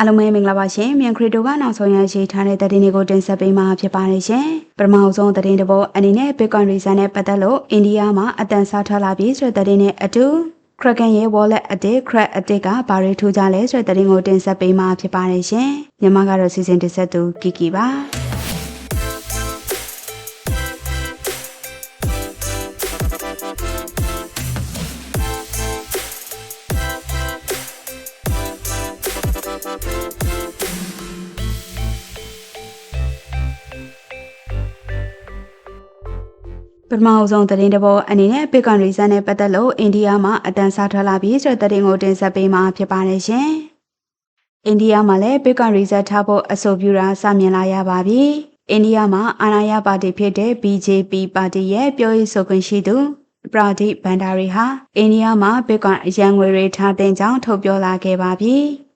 အားလုံးပဲမင်္ဂလာပါရှင်မြန်ခရီတိုကနောက်ဆုံးရရှိထားတဲ့သတင်းတွေကိုတင်ဆက်ပေးမှာဖြစ်ပါတယ်ရှင်ပထမဆုံးသတင်းတစ်ပုဒ်အနေနဲ့ Bitcoin Reserve နဲ့ပတ်သက်လို့အိန္ဒိယမှာအတန်စားထားလာပြီးဆိုတဲ့သတင်းနဲ့အတူ Kraken ရဲ့ wallet အတစ် crack အတစ်ကဘာတွေထူးကြလဲဆိုတဲ့သတင်းကိုတင်ဆက်ပေးမှာဖြစ်ပါတယ်ရှင်မြန်မာကတော့စီစဉ်တင်ဆက်သူကီကီပါ ပထမအဆုံးသတင်းတစ်ပုဒ်အနေနဲ့ Bitcoin Reserve နဲ့ပတ်သက်လို့အိန္ဒိယမှာအတန်စားထွက်လာပြီးဆိုတဲ့သတင်းကိုတင်ဆက်ပေးမှာဖြစ်ပါတယ်ရှင်။အိန္ဒိယမှာလည်း Bitcoin Reserve ထားဖို့အဆိုပြုတာစမြင်လာရပါပြီ။အိန္ဒိယမှာအာဏာရပါတီဖြစ်တဲ့ BJP ပါတီရဲ့ပြောရေးဆိုခွင့်ရှိသူပရာဒိဘန်ဒါရီဟာအိန္ဒိယမှာ Bitcoin အရန်ငွေတွေထားတဲ့ကြောင်းထုတ်ပြောလာခဲ့ပါပြီ။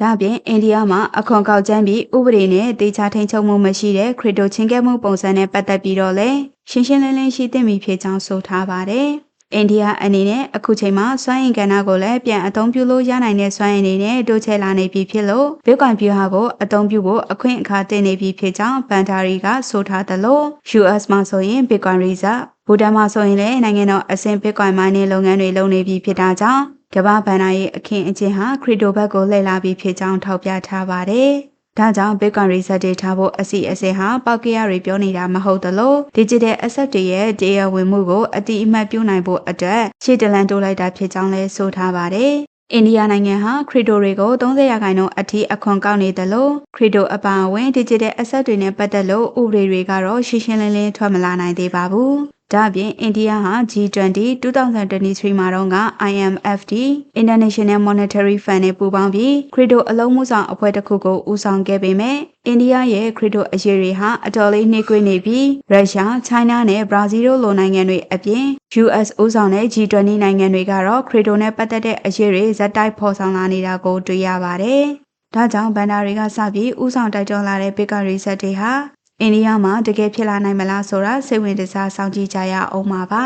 ဒါပြင်အိန္ဒိယမှာအခွန်ကောက်ကျန်းပြီးဥပဒေနဲ့တေချာထိန်ချုပ်မှုမရှိတဲ့ခရစ်တိုချင်းကဲမှုပုံစံနဲ့ပတ်သက်ပြီးတော့လဲ ရှင်းရှင်းလင်းလင်းရှိသင့်ပြီဖြစ်ကြောင်းဆိုထားပါတယ်။အိန္ဒိယအနေနဲ့အခုချိန်မှာစွမ်းအင်ကဏ္ဍကိုလည်းပြန်အသုံးပြုလို့ရနိုင်တဲ့စွမ်းအင်တွေနဲ့တိုးချဲ့လာနေပြီဖြစ်လို့ Bitcoin ပြူဟာကိုအသုံးပြုဖို့အခွင့်အခါတင်နေပြီဖြစ်ကြောင်းဘန်ဒါရီကဆိုထားသလို US မှာဆိုရင် Bitcoin Reserve ဘူတန်မှာဆိုရင်လည်းနိုင်ငံတော်အဆင့် Bitcoin mining လုပ်ငန်းတွေလုပ်နေပြီဖြစ်တာကြောင့်ကမ္ဘာဘဏ္ဍာရေးအခင်းအကျင်းဟာခရစ်တိုဘက်ကိုလှည့်လာပြီးဖြစ်ကြောင်းထောက်ပြထားပါတယ်။ ဒါကြောင့် Bitcoin Reserve တွေထားဖို့အစီအစဉ်ဟာပောက်ကရတွေပြောနေတာမဟုတ်သလို Digital Asset တွေရဲ့တရားဝင်မှုကိုအတိအမှတ်ပြုနိုင်ဖို့အတွက်ရှေ့တလန်တိုးလိုက်တာဖြစ်ကြောင်းလည်းဆိုထားပါတယ်။အိန္ဒိယနိုင်ငံဟာခရစ်တိုတွေကို30ရာခိုင်နှုန်းအထိအခွန်ကောက်နေတယ်လို့ခရစ်တိုအပါအဝင် Digital Asset တွေနဲ့ပတ်သက်လို့ဥပဒေတွေကတော့ရှင်းရှင်းလင်းလင်းထွက်မလာနိုင်သေးပါဘူး။ ဒါ့အပြင်အိန္ဒိယဟာ G20 2023မှာတော့က IMFD International Monetary Fund နဲ့ပူးပေါင်းပြီးခရစ်တိုအလုံးမှုဆောင်အဖွဲ့တစ်ခုကိုဦးဆောင်ခဲ့ပေမဲ့အိန္ဒိယရဲ့ခရစ်တိုအရေးတွေဟာအတော်လေးနှိကွေးနေပြီးရုရှား၊ချိုင်းနာနဲ့ဘရာဇီးတို့လိုနိုင်ငံတွေအပြင် US ဦးဆောင်တဲ့ G20 နိုင်ငံတွေကတော့ခရစ်တိုနဲ့ပတ်သက်တဲ့အရေးတွေဇက်တိုက်ဖော်ဆောင်လာနေတာကိုတွေ့ရပါတယ်။ဒါကြောင့်ဘန်ဒါတွေကစပြီးဥဆောင်တိုက်တွန်းလာတဲ့ Bitcoin Reset တွေဟာ အိန္ဒိယမှာတကယ်ဖြစ်လာနိုင်မလားဆိုတာစိတ်ဝင်စားစောင့်ကြည့်ကြရအောင်ပါပါ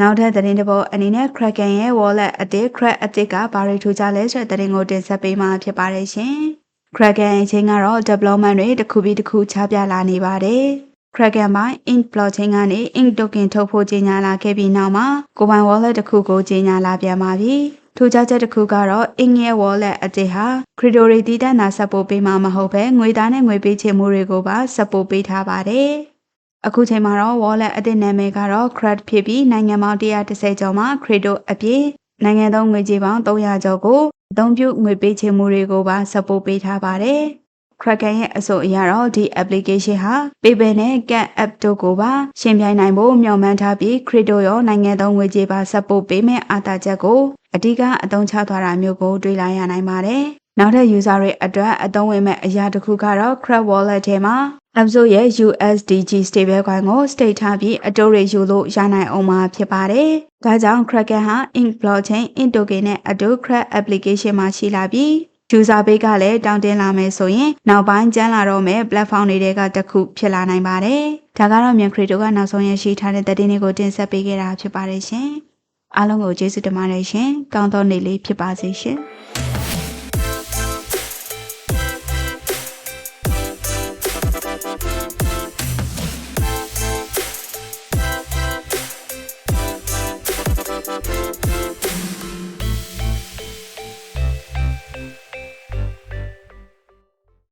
နောက်ထပ်သတင်းတစ်ပုဒ်အနေနဲ့ Kraken ရဲ့ wallet အတစ် crack အတစ်ကဘာတွေထူကြလဲဆိုတဲ့သတင်းကိုတင်ဆက်ပေးမှာဖြစ်ပါတယ်ရှင်။ Kraken အချင်းကတော့ development တွေတစ်ခုပြီးတစ်ခုချပြလာနေပါတယ်။ Kraken ပိုင်း Ink blockchain ကနေ Ink token ထုတ်ဖို့ကြေညာလာခဲ့ပြီးနောက်မှာကိုပိုင် wallet တစ်ခုကိုကြေညာလာပြန်ပါပြီ။ ထူးခြားချက်တစ်ခုကတော့ Ink ရဲ့ wallet အတစ်ဟာ crypto တွေတည်တံ့တာဆက်ပို့ပေးမှာမဟုတ်ဘဲငွေသားနဲ့ငွေပေးချေမှုတွေကိုပါဆက်ပို့ပေးထားပါတယ်။အခုချိန်မှာတော့ wallet အသစ်နာမည်ကတော့ CRED ဖြစ်ပြီးနိုင်ငံပေါင်း130ကျော်မှာ crypto အပြင်နိုင်ငံသုံးငွေကြေးပေါင်း300ကျော်ကိုအသုံးပြုငွေပေးချေမှုတွေကိုပါဆက်ပို့ပေးထားပါတယ်။ Kraken ရဲ့အဆိုအရတော့ဒီ application ဟာ PayPal နဲ့ Cat App တို့ကိုပါရှင်ပြိုင်နိုင်ဖို့မျှော်မှန်းထားပြီး crypto ရောနိုင်ငံသုံးငွေကြေးပါဆက်ပို့ပေးမဲ့အားသာချက်ကိုအဓိကအသုံးချသွားတာမျိုးကိုတွေ့လာရနိုင်ပါတယ်။နောက်ထပ် user တွေအတွက်အသုံးဝင်မဲ့အရာတစ်ခုကတော့ Crab Wallet ထဲမှာ Abzo ရဲ့ USDG stablecoin ကို stake ထားပြီးအတိုးတွေယူလို့ရနိုင်အောင်မှာဖြစ်ပါတယ်။ဒါကြောင့် Kraken ဟာ Ink blockchain, Ink token နဲ့အတူ Crab application မှာရှိလာပြီး user base ကလည်းတောင်းတင်လာမယ်ဆိုရင်နောက်ပိုင်းကျန်းလာတော့မဲ့ platform တွေကတစ်ခုဖြစ်လာနိုင်ပါတယ်။ဒါကတော့မြန်ခရီတိုကနောက်ဆုံးရရှိထားတဲ့သတင်းတွေကိုတင်ဆက်ပေးခဲ့တာဖြစ်ပါတယ်ရှင်။အားလုံးကိုကျေးဇူးတင်ပါတယ်ရှင်။ကောင်းသောနေ့လေးဖြစ်ပါစေရှင်။